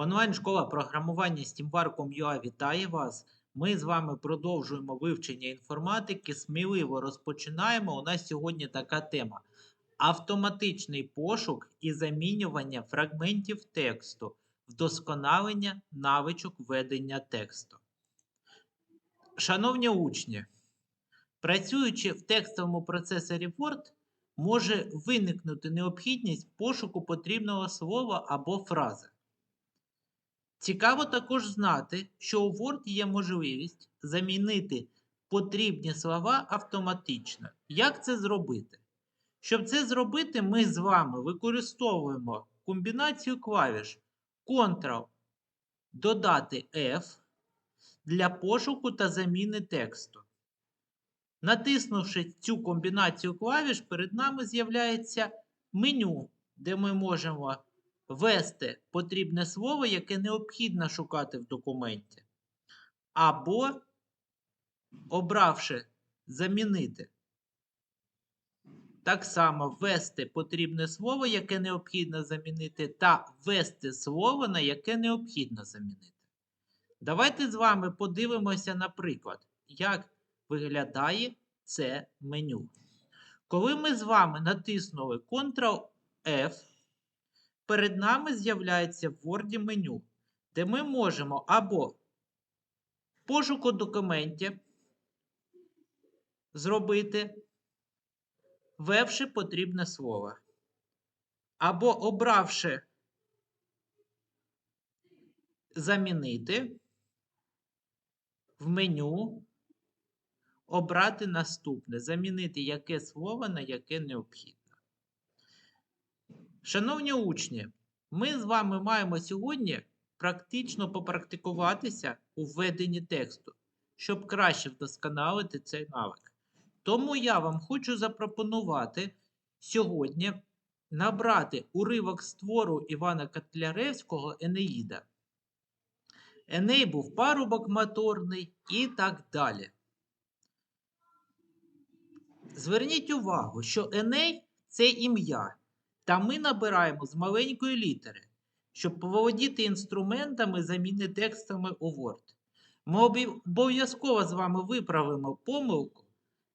Онлайн-школа програмування SteamVar.com.ua вітає вас. Ми з вами продовжуємо вивчення інформатики. Сміливо розпочинаємо. У нас сьогодні така тема: автоматичний пошук і замінювання фрагментів тексту, вдосконалення навичок ведення тексту. Шановні учні, працюючи в текстовому процесорі Word, може виникнути необхідність пошуку потрібного слова або фрази. Цікаво також знати, що у Word є можливість замінити потрібні слова автоматично. Як це зробити? Щоб це зробити, ми з вами використовуємо комбінацію клавіш Ctrl додати F для пошуку та заміни тексту. Натиснувши цю комбінацію клавіш, перед нами з'являється меню, де ми можемо ввести потрібне слово, яке необхідно шукати в документі. Або, обравши замінити, так само ввести потрібне слово, яке необхідно замінити, та ввести слово, на яке необхідно замінити. Давайте з вами подивимося, наприклад, як виглядає це меню. Коли ми з вами натиснули Ctrl-F, перед нами з'являється в Word меню, де ми можемо або пошуку документів зробити, ввевши потрібне слово, або обравши замінити в меню обрати наступне, замінити яке слово на яке необхідно. Шановні учні, ми з вами маємо сьогодні практично попрактикуватися у введенні тексту, щоб краще вдосконалити цей навик. Тому я вам хочу запропонувати сьогодні набрати уривок з твору Івана Котляревського Енеїда. Еней був парубок моторний і так далі. Зверніть увагу, що Еней це ім'я, та ми набираємо з маленької літери, щоб поволодіти інструментами заміни текстами у Word. Ми обов'язково з вами виправимо помилку,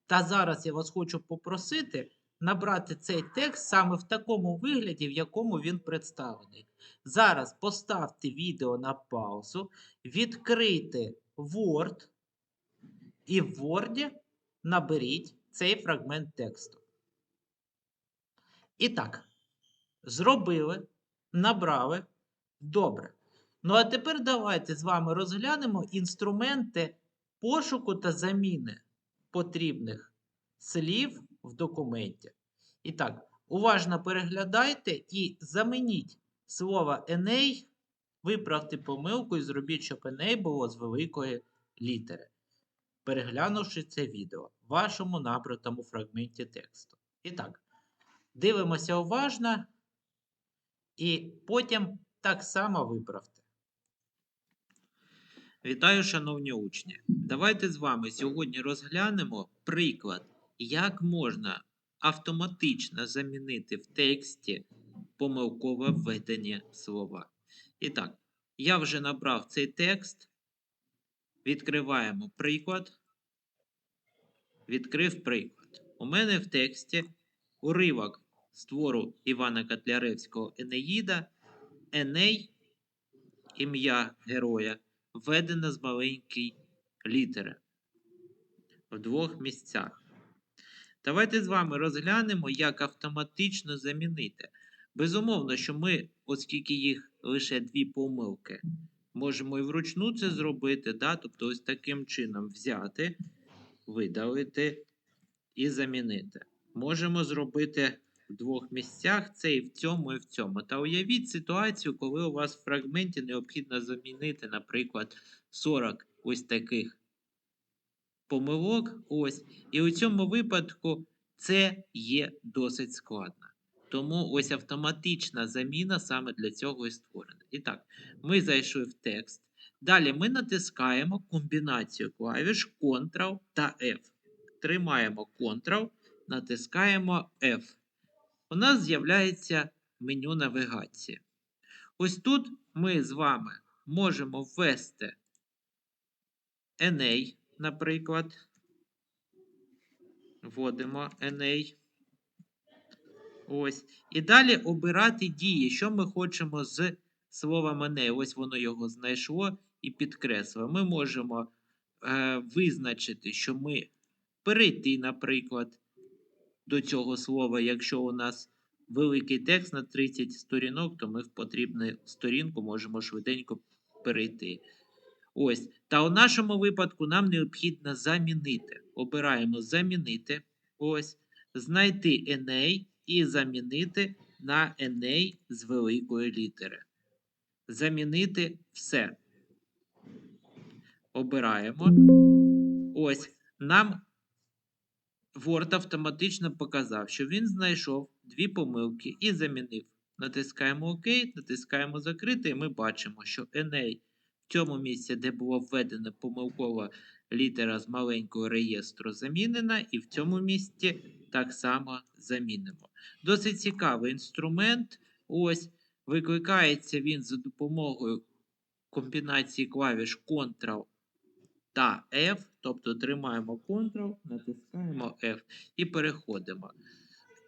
та зараз я вас хочу попросити набрати цей текст саме в такому вигляді, в якому він представлений. Зараз поставте відео на паузу, відкрийте Word і в Word наберіть цей фрагмент тексту. І так, зробили, набрали. Добре. Ну, а тепер давайте з вами розглянемо інструменти пошуку та заміни потрібних слів в документі. І так, уважно переглядайте і замініть слово Еней, виправте помилку і зробіть, щоб Еней було з великої літери переглянувши це відео в вашому набратому фрагменті тексту. І так, дивимося уважно і потім так само виправте. Вітаю, шановні учні! Давайте з вами сьогодні розглянемо приклад, як можна автоматично замінити в тексті помилкове введення слова. І так, я вже набрав цей текст. Відкриваємо приклад. Відкрив приклад. У мене в тексті уривок з твору Івана Котляревського Енеїда, Еней, ім'я героя, введено з маленької літери в двох місцях. Давайте з вами розглянемо, як автоматично замінити. Безумовно, що ми, оскільки їх лише дві помилки, можемо і вручну це зробити, да? тобто ось таким чином взяти, видалити і замінити. Можемо зробити в двох місцях це і в цьому, і в цьому. Та уявіть ситуацію, коли у вас в фрагменті необхідно замінити, наприклад, 40 ось таких помилок. ось. І у цьому випадку це є досить складно. Тому ось автоматична заміна саме для цього і створена. І так, ми зайшли в текст. Далі ми натискаємо комбінацію клавіш Ctrl та F. Тримаємо Ctrl, натискаємо F. У нас з'являється меню навігації. Ось тут ми з вами можемо ввести NA, наприклад. Вводимо NA. Ось. І далі обирати дії, що ми хочемо з словом NA. Ось воно його знайшло і підкреслило. Ми можемо е, визначити, що ми перейти, наприклад, до цього слова, якщо у нас великий текст на 30 сторінок, то ми в потрібну сторінку можемо швиденько перейти. Ось. Та у нашому випадку нам необхідно замінити. Обираємо замінити. Ось. Знайти NA і замінити на NA з великої літери. Замінити все. Обираємо. Ось. Нам Word автоматично показав, що він знайшов дві помилки і замінив. Натискаємо ОК, натискаємо закрити, і ми бачимо, що NA в цьому місці, де було введена помилкова літера з маленького реєстру, замінена, і в цьому місці так само замінимо. Досить цікавий інструмент. Ось викликається він за допомогою комбінації клавіш Ctrl та F, тобто тримаємо Ctrl, натискаємо F і переходимо.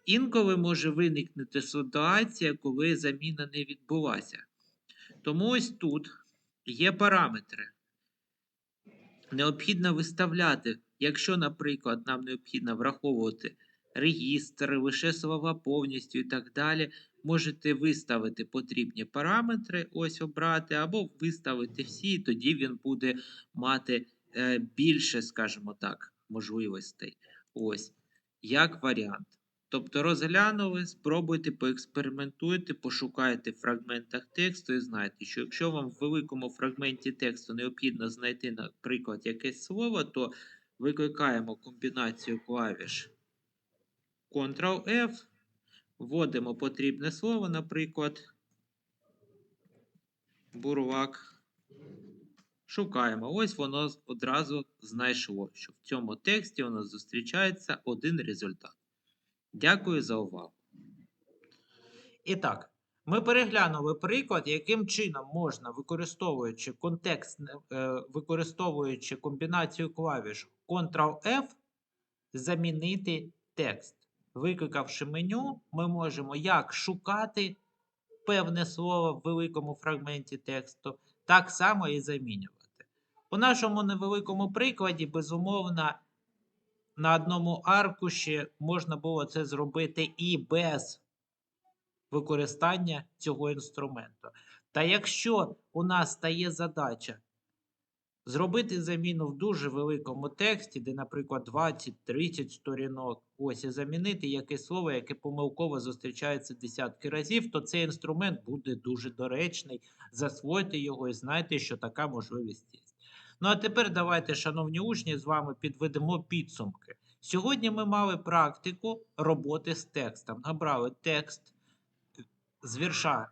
Інколи може виникнути ситуація, коли заміна не відбулася. Тому ось тут є параметри. Необхідно виставляти, якщо, наприклад, нам необхідно враховувати регістр, лише слова повністю і так далі, можете виставити потрібні параметри, ось обрати, або виставити всі, і тоді він буде мати більше, скажімо так, можливостей. Ось, як варіант. Тобто розглянули, спробуйте, поекспериментуйте, пошукайте в фрагментах тексту і знайте, що якщо вам в великому фрагменті тексту необхідно знайти, наприклад, якесь слово, то викликаємо комбінацію клавіш Ctrl-F, вводимо потрібне слово, наприклад, бурлак. Шукаємо. Ось воно одразу знайшло, що в цьому тексті у нас зустрічається один результат. Дякую за увагу. І так, ми переглянули приклад, яким чином можна, використовуючи контекст, е, використовуючи комбінацію клавіш Ctrl-F, замінити текст. Викликавши меню, ми можемо як шукати певне слово в великому фрагменті тексту, так само і замінювати. У нашому невеликому прикладі, безумовно, на одному аркуші можна було це зробити і без використання цього інструменту. Та якщо у нас стає задача зробити заміну в дуже великому тексті, де, наприклад, 20-30 сторінок, ось і замінити якесь слово, яке помилково зустрічається десятки разів, то цей інструмент буде дуже доречний. Засвойте його і знайте, що така можливість є. Ну а тепер давайте, шановні учні, з вами підведемо підсумки. Сьогодні ми мали практику роботи з текстом. Набрали текст з вірша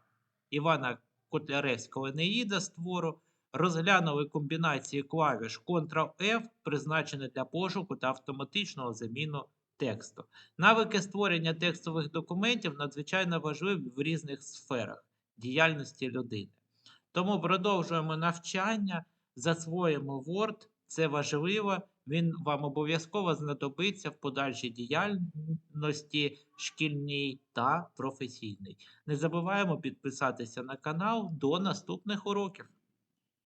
Івана Котляревського Енеїда з твору, розглянули комбінації клавіш Ctrl-F, призначені для пошуку та автоматичного заміну тексту. Навики створення текстових документів надзвичайно важливі в різних сферах діяльності людини. Тому продовжуємо навчання. Засвоїмо Word, це важливо, він вам обов'язково знадобиться в подальшій діяльності шкільній та професійній. Не забуваємо підписатися на канал до наступних уроків.